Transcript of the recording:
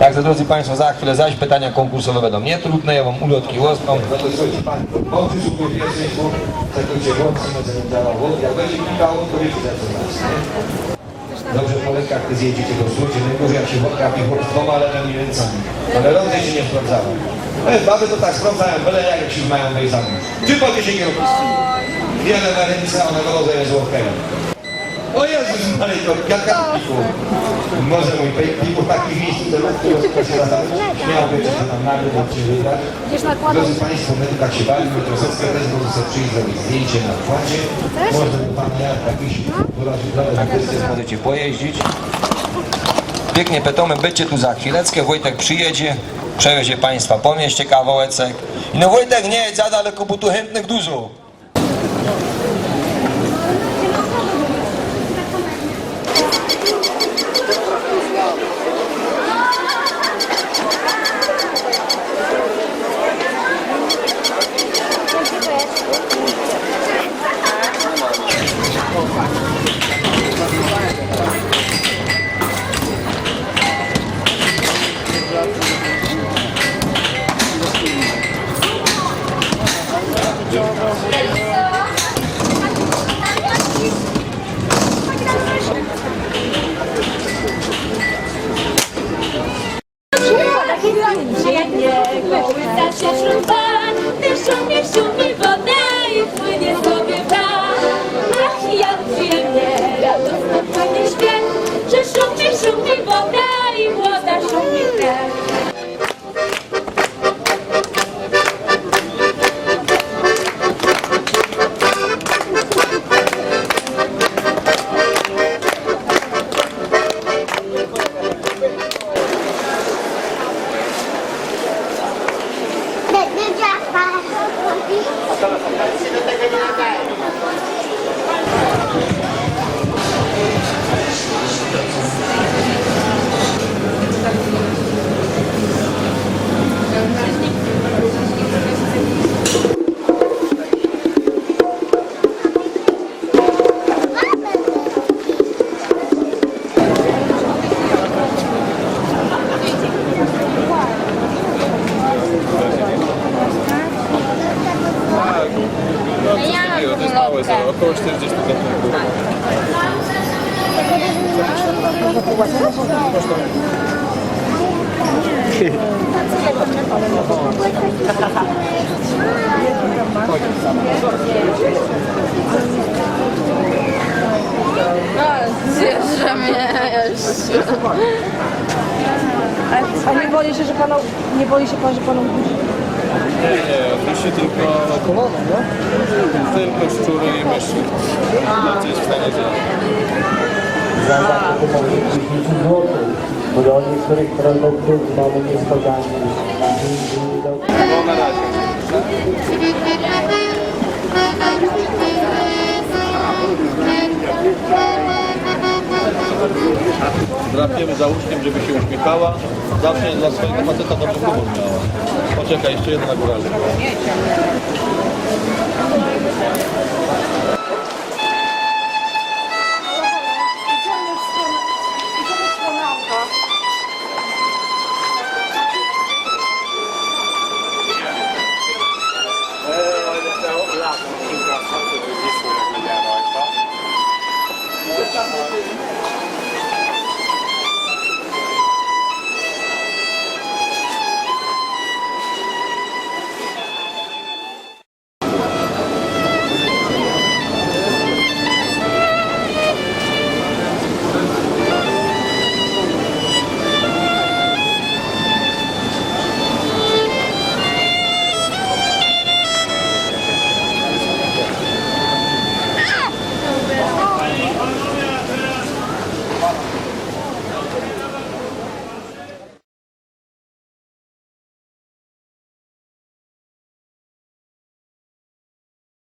Także drodzy Państwo, za chwilę zaś pytania konkursowe będą nietrudne, ja Wam ulotki łosną. No to pierwszej, będzie to za nie? Dobrze po rękach ty zjedziecie do słuchajcie, najgorzej jak się wodka piwo z dwoma lewymi ręcami. Ale rące się nie sprawdzały. E, baby to tak sprawdzają, byle jak się mają wejrzane. Tylko się kierownicy. Wiele na ręce, a na drodze jest łokej. O Jezus, ale to jaka piku. Może mój piku w takich miejscu celówki się. Śmiałby, czy to tam nagle bo cię wybrać. Drodzy Państwo, my tu tak się bawimy, troszeczkę też może sobie przyjść zrobić zdjęcie na wkładzie. Może do Pana Jarka jakiś wyrazić drogę, możecie pojeździć. Pięknie petomy, bycie tu za chwileczkę, Wojtek przyjedzie, przewiezie Państwa po mieście kawałeczek. I no Wojtek nie jedź za daleko, bo tu chętnych dużo. Колиться ця труба, ти шумі, шумі вода і хвилі To jest małe, za około 40 zł. Zjeżdża mnie jeszcze. A, nie boi się, że pana, nie boi się pan, że panu budzi? Nie, nie, dusi tylko kolana, no? Tylko szczury i myszy. Inaczej jest w stanie za zakup pomocy 10 zł. Bo do niektórych produktów mamy niespodzianki. No na razie. Drapiemy za łóżkiem, żeby się uśmiechała. Zawsze dla swojego faceta dobry humor miała. Poczekaj, jeszcze jedna góralka.